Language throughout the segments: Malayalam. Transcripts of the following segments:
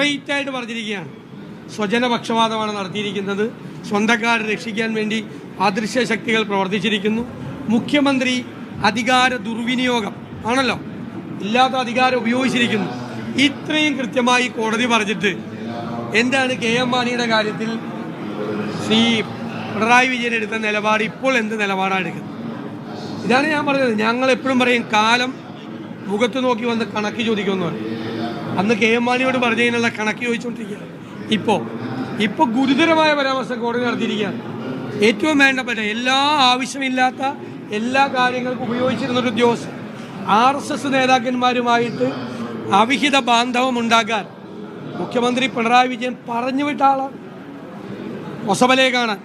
സ്ട്രെയിറ്റ് ആയിട്ട് പറഞ്ഞിരിക്കുകയാണ്. സ്വജനപക്ഷപാതമാണ് നടത്തിയിരിക്കുന്നത്. സ്വന്തക്കാരെ രക്ഷിക്കാൻ വേണ്ടി അദൃശ്യ ശക്തികൾ പ്രവർത്തിച്ചിരിക്കുന്നു. മുഖ്യമന്ത്രി അധികാര ദുർവിനിയോഗം ആണല്ലോ? ഇല്ലാത്ത അധികാരം ഉപയോഗിച്ചിരിക്കുന്നു. ഇത്രയും കൃത്യമായി കോടതി പറഞ്ഞിട്ട് എന്താണ് കെ എം മാണിയുടെ കാര്യത്തിൽ ശ്രീ പിണറായി വിജയൻ എടുത്ത നിലപാട് ഇപ്പോൾ എന്ത് നിലപാടാണ് എടുക്കുന്നത്? ഇതാണ് ഞാൻ പറഞ്ഞത്. ഞങ്ങൾ എപ്പോഴും പറയും കാലം മുഖത്ത് നോക്കി വന്ന് കണക്ക് ചോദിക്കുമെന്ന് പറയും. അന്ന് കെ എം മാണിയോട് പറഞ്ഞതിനുള്ള കണക്ക് ചോദിച്ചുകൊണ്ടിരിക്കുക ഇപ്പോൾ ഇപ്പോൾ ഗുരുതരമായ പരാമർശം കോടതി നടത്തിയിരിക്കുകയാണ്. ഏറ്റവും വേണ്ടപ്പെട്ട എല്ലാ ആവശ്യമില്ലാത്ത എല്ലാ കാര്യങ്ങൾക്കും ഉപയോഗിച്ചിരുന്ന ഒരു ഉദ്യോഗസ്ഥൻ ആർ എസ് എസ് നേതാക്കന്മാരുമായിട്ട് അവിഹിത ബാന്ധവം ഉണ്ടാക്കാൻ മുഖ്യമന്ത്രി പിണറായി വിജയൻ പറഞ്ഞു വിട്ട ആളാണ്. കാണാൻ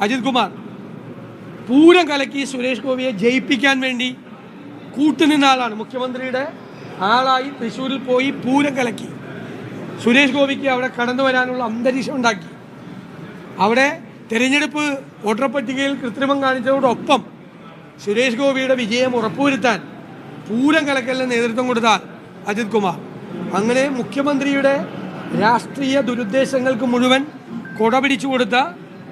അജിത് കുമാർ. പൂരം കലക്കി സുരേഷ് ഗോപിയെ ജയിപ്പിക്കാൻ വേണ്ടി കൂട്ടുനിന്ന ആളാണ് മുഖ്യമന്ത്രിയുടെ ആളായി തൃശ്ശൂരിൽ പോയി പൂരം കലക്കി. സുരേഷ് ഗോപിക്ക് അവിടെ കടന്നു വരാനുള്ള അന്തരീക്ഷം ഉണ്ടാക്കി. അവിടെ തെരഞ്ഞെടുപ്പ് വോട്ടർ പട്ടികയിൽ കൃത്രിമം കാണിച്ചതോടൊപ്പം സുരേഷ് ഗോപിയുടെ വിജയം ഉറപ്പുവരുത്താൻ പൂരം കലക്കലിന് നേതൃത്വം കൊടുത്ത അജിത് കുമാർ. അങ്ങനെ മുഖ്യമന്ത്രിയുടെ രാഷ്ട്രീയ ദുരുദ്ദേശങ്ങൾക്ക് മുഴുവൻ കൊടപിടിച്ചു കൊടുത്ത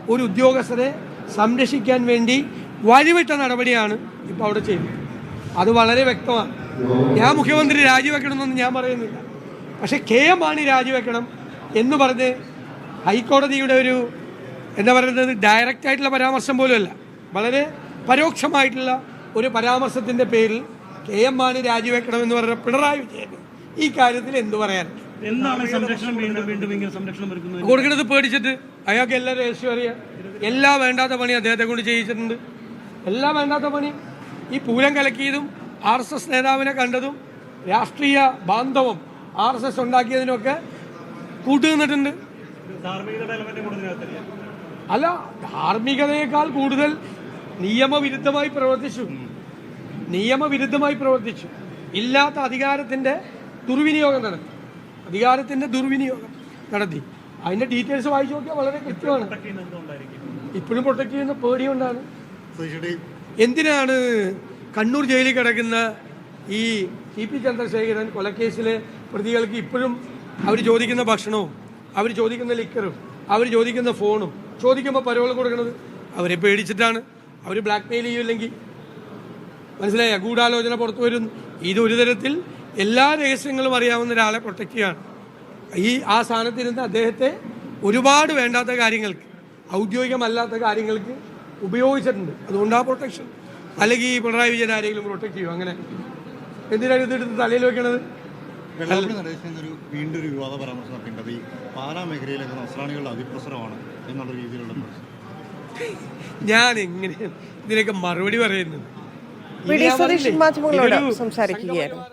ഒരു ഉദ്യോഗസ്ഥരെ സംരക്ഷിക്കാൻ വേണ്ടി വഴിവിട്ട നടപടിയാണ് ഇപ്പോൾ അവിടെ ചെയ്യുന്നത്. അത് വളരെ വ്യക്തമാണ്. ഞാൻ മുഖ്യമന്ത്രി രാജിവെക്കണമെന്നൊന്നും ഞാൻ പറയുന്നില്ല. പക്ഷെ കെ എം മാണി രാജിവെക്കണം എന്ന് പറഞ്ഞ് ഹൈക്കോടതിയുടെ ഒരു എന്താ പറയുന്നത് ഡയറക്റ്റ് ആയിട്ടുള്ള പരാമർശം പോലുമല്ല. വളരെ പരോക്ഷമായിട്ടുള്ള ഒരു പരാമർശത്തിന്റെ പേരിൽ കെ എം മാണി രാജിവെക്കണമെന്ന് പറഞ്ഞ പിണറായി വിജയൻ ഈ കാര്യത്തിൽ എന്തു പറയാൻ കൊടുക്കുന്നത് പേടിച്ചിട്ട് അയാൾക്ക് എല്ലാ രഹസ്യം അറിയാം. എല്ലാ വേണ്ടാത്ത പണി അദ്ദേഹത്തെ കൊണ്ട് ചെയ്യിച്ചിട്ടുണ്ട്. എല്ലാ വേണ്ടാത്ത പണി ഈ പൂരം കലക്കിയതും ആർ എസ് എസ് നേതാവിനെ കണ്ടതും രാഷ്ട്രീയ ബാന്ധവം ആർ എസ് എസ് ഉണ്ടാക്കിയതിനൊക്കെ കൂട്ടുനിന്നിട്ടുണ്ട് അല്ല ധാർമ്മികതയേക്കാൾ കൂടുതൽ നിയമവിരുദ്ധമായി പ്രവർത്തിച്ചു. നിയമവിരുദ്ധമായി പ്രവർത്തിച്ചു. ഇല്ലാത്ത അധികാരത്തിന്റെ ദുർവിനിയോഗം നടത്തി. അധികാരത്തിന്റെ ദുർവിനിയോഗം നടത്തി. അതിന്റെ ഡീറ്റെയിൽസ് വായിച്ചു നോക്കിയാൽ വളരെ കൃത്യമാണ്. ഇപ്പോഴും പ്രൊട്ടക്ട് ചെയ്യുന്ന പേടിയുണ്ടാണ്. എന്തിനാണ് കണ്ണൂർ ജയിലിൽ കിടക്കുന്ന ഈ ടി പി ചന്ദ്രശേഖരൻ കൊലക്കേസിലെ പ്രതികൾക്ക് ഇപ്പോഴും അവർ ചോദിക്കുന്ന ഭക്ഷണവും അവർ ചോദിക്കുന്ന ലിക്കറും അവർ ചോദിക്കുന്ന ഫോണും ചോദിക്കുമ്പോൾ പരോൾ കൊടുക്കുന്നത് അവരെ പേടിച്ചിട്ടാണ്. അവർ ബ്ലാക്ക് മെയിൽ ചെയ്യില്ലെങ്കിൽ മനസ്സിലായ? ഗൂഢാലോചന പുറത്തു വരുന്നു. ഇതൊരു തരത്തിൽ എല്ലാ രഹസ്യങ്ങളും അറിയാവുന്ന ഒരാളെ പ്രൊട്ടക്റ്റ് ചെയ്യാണ്. ഈ ആ സ്ഥാനത്തിരുന്ന് അദ്ദേഹത്തെ ഒരുപാട് വേണ്ടാത്ത കാര്യങ്ങൾക്ക് ഔദ്യോഗികമല്ലാത്ത കാര്യങ്ങൾക്ക് ഉപയോഗിച്ചിട്ടുണ്ട്. അതുകൊണ്ട് ആ പ്രൊട്ടക്ഷൻ അല്ലെങ്കിൽ ഈ പിണറായി വിജയൻ ആരെങ്കിലും പ്രൊട്ടക്ട് ചെയ്യും? അങ്ങനെ. എന്തിനാണ് ഇതെടുത്ത് തലയിൽ വെക്കണത്? വെള്ളാപ്പള്ളി നടേശൻ ഒരു വീണ്ടും ഒരു വിവാദ പരാമർശം ഈ പാലാ മേഖലയിലൊക്കെ നസ്രാണികളുടെ അതിപ്രസരമാണ് എന്നുള്ള രീതിയിലുള്ള. ഞാൻ എങ്ങനെ ഇതിനൊക്കെ മറുപടി പറയുന്നത് മാധ്യമങ്ങളോട് സംസാരിക്കുകയായിരുന്നു.